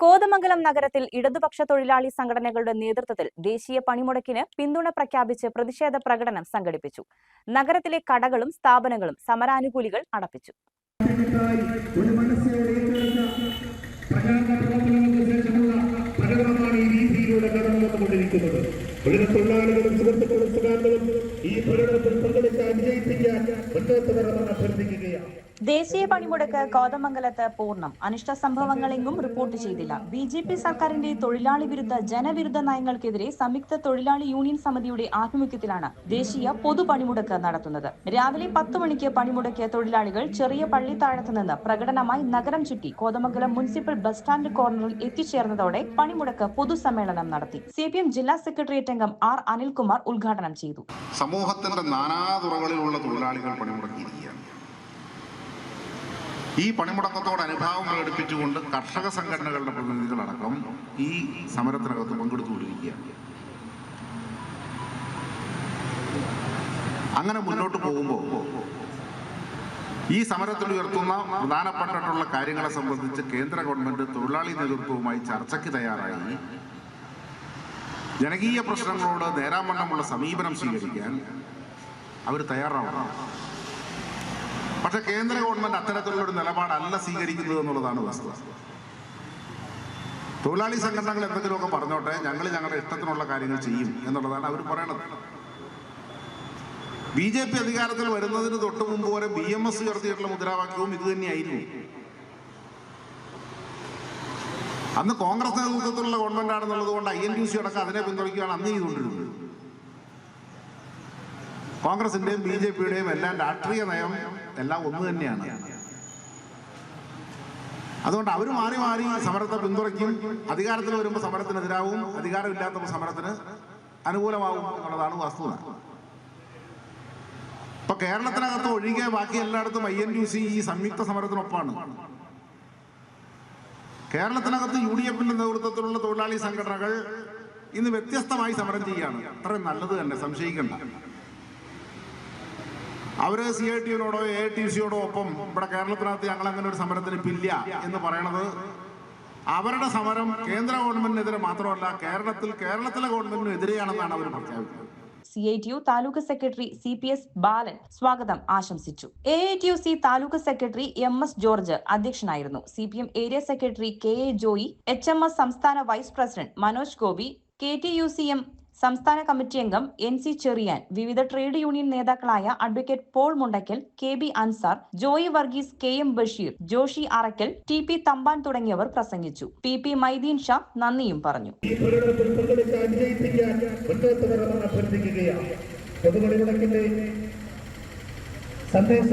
കോതമംഗലം നഗരത്തിൽ ഇടതുപക്ഷ തൊഴിലാളി സംഘടനകളുടെ നേതൃത്വത്തിൽ ദേശീയ പണിമുടക്കിന് പിന്തുണ പ്രഖ്യാപിച്ച് പ്രതിഷേധ പ്രകടനം സംഘടിപ്പിച്ചു. നഗരത്തിലെ കടകളും സ്ഥാപനങ്ങളും സമരാനുകൂലികൾ അടപ്പിച്ചു. ഈ പ്രകടനത്തിൽ പങ്കെടുക്കാൻ വിജയിപ്പിക്കാൻ മുന്നോട്ട് വരണമെന്ന് അഭ്യർത്ഥിക്കുകയാണ് ദേശീയ പണിമുടക്ക് കോതമംഗലത്ത് പൂർണം. അനിഷ്ട സംഭവങ്ങളെങ്ങും റിപ്പോർട്ട് ചെയ്തില്ല. ബി ജെ പി സർക്കാരിന്റെ തൊഴിലാളി വിരുദ്ധ ജനവിരുദ്ധ നയങ്ങൾക്കെതിരെ സംയുക്ത തൊഴിലാളി യൂണിയൻ സമിതിയുടെ ആഭിമുഖ്യത്തിലാണ് ദേശീയ പൊതുപണിമുടക്ക് നടത്തുന്നത്. രാവിലെ പത്ത് മണിക്ക് പണിമുടക്കിയ തൊഴിലാളികൾ ചെറിയ പള്ളിത്താഴത്ത് നിന്ന് പ്രകടനമായി നഗരം ചുറ്റി കോതമംഗലം മുനിസിപ്പൽ ബസ് സ്റ്റാൻഡ് കോർണറിൽ എത്തിച്ചേർന്നതോടെ പണിമുടക്ക് പൊതുസമ്മേളനം നടത്തി. സി പി എം ജില്ലാ സെക്രട്ടേറിയറ്റ് അംഗം ആർ അനിൽകുമാർ ഉദ്ഘാടനം ചെയ്തു. സമൂഹത്തിന്റെ നാനാതുറകളിലുള്ള തൊഴിലാളികൾ പണിമുടക്കിയിരിക്കുകയാണ്. ഈ പണിമുടക്കത്തോട് അനുഭാവം പ്രകടിപ്പിച്ചുകൊണ്ട് കർഷക സംഘടനകളുടെ പ്രതിനിധികളടക്കം ഈ സമരത്തിനകത്ത് പങ്കെടുത്തുകൊണ്ടിരിക്കുകയാണ്. അങ്ങനെ മുന്നോട്ട് പോകുമ്പോൾ ഈ സമരത്തിൽ ഉയർത്തുന്ന പ്രധാനപ്പെട്ടിട്ടുള്ള കാര്യങ്ങളെ സംബന്ധിച്ച് കേന്ദ്ര ഗവൺമെന്റ് തൊഴിലാളി നേതൃത്വവുമായി ചർച്ചയ്ക്ക് തയ്യാറായി. ജനകീയ പ്രശ്നങ്ങളോട് നേരാമണ്ണമുള്ള സമീപനം സ്വീകരിക്കാൻ അവർ തയ്യാറാവണം. പക്ഷെ കേന്ദ്ര ഗവൺമെന്റ് അത്തരത്തിലുള്ള ഒരു നിലപാടല്ല സ്വീകരിക്കുന്നത് എന്നുള്ളതാണ് വസ്തുത. തൊഴിലാളി സംഘടനകൾ എന്തെങ്കിലുമൊക്കെ പറഞ്ഞോട്ടെ ഞങ്ങൾ ഞങ്ങളുടെ ഇഷ്ടത്തിനുള്ള കാര്യങ്ങൾ ചെയ്യും എന്നുള്ളതാണ് അവർ പറയണത്. ബി ജെ പി അധികാരത്തിൽ വരുന്നതിന് തൊട്ട് മുമ്പ് വരെ ബി എം എസ് ഉയർത്തിയിട്ടുള്ള മുദ്രാവാക്യവും ഇത് തന്നെയായിരുന്നു. അന്ന് കോൺഗ്രസ് നേതൃത്വത്തിലുള്ള ഗവൺമെന്റ് ആണെന്നുള്ളത് കൊണ്ട് ഐ എൻ ടി സി അടക്കം അതിനെ പിന്തുണയ്ക്കുകയാണ് അന്ന് ചെയ്തുകൊണ്ടിരുന്നത്. കോൺഗ്രസിന്റെയും ബി ജെ പിയുടെയും എല്ലാം രാഷ്ട്രീയ നയം എല്ലാം ഒന്ന് തന്നെയാണ്. അതുകൊണ്ട് അവർ മാറി മാറി സമരത്തെ പിന്തുണയ്ക്കും അധികാരത്തിൽ വരുമ്പോൾ സമരത്തിനെതിരാവും അധികാരമില്ലാത്തപ്പോൾ സമരത്തിന് അനുകൂലമാവും എന്നുള്ളതാണ് വസ്തുത ഇപ്പൊ കേരളത്തിനകത്ത് ഒഴികെ ബാക്കി എല്ലായിടത്തും ഐ എൻ യു സി ഈ സംയുക്ത സമരത്തിനൊപ്പമാണ് കേരളത്തിനകത്ത് യു ഡി എഫിന്റെ നേതൃത്വത്തിലുള്ള തൊഴിലാളി സംഘടനകൾ ഇന്ന് വ്യത്യസ്തമായി സമരം ചെയ്യുകയാണ്. അത്രയും നല്ലത് തന്നെ സംശയിക്കണ്ട. അവർ സി ഐ ടിയോടോ എ ടി സിയോടോ ഒപ്പം ഇവിടെ കേരളത്തിനകത്ത് ഞങ്ങൾ അങ്ങനെ ഒരു സമരത്തിന് പില്ല എന്ന് പറയണത് അവരുടെ സമരം കേന്ദ്ര ഗവൺമെന്റിനെതിരെ മാത്രമല്ല കേരളത്തിൽ കേരളത്തിലെ ഗവൺമെന്റിനെതിരെയാണെന്നാണ് അവർ പ്രഖ്യാപിക്കുന്നത്. C I T U taluk secretary C P S Balan സ്വാഗതം ആശംസിച്ചു. A I T U C taluk secretary M S George അധ്യക്ഷനായിരുന്നു. C P M area secretary K A Joy H M S സംസ്ഥാന vice president Manoj Gopi K T U C M സംസ്ഥാന committee അംഗം N C Cherian വിവിധ trade union നേതാക്കളായ advocate Paul Mundakkal K B Ansar Joy Varghese K M Basheer Joshi Arakkal T P Thampan തുടങ്ങിയവർ പ്രസംഗിച്ചു. P P Maideen Shah നന്ദിയും പറഞ്ഞു. സന്ദേശ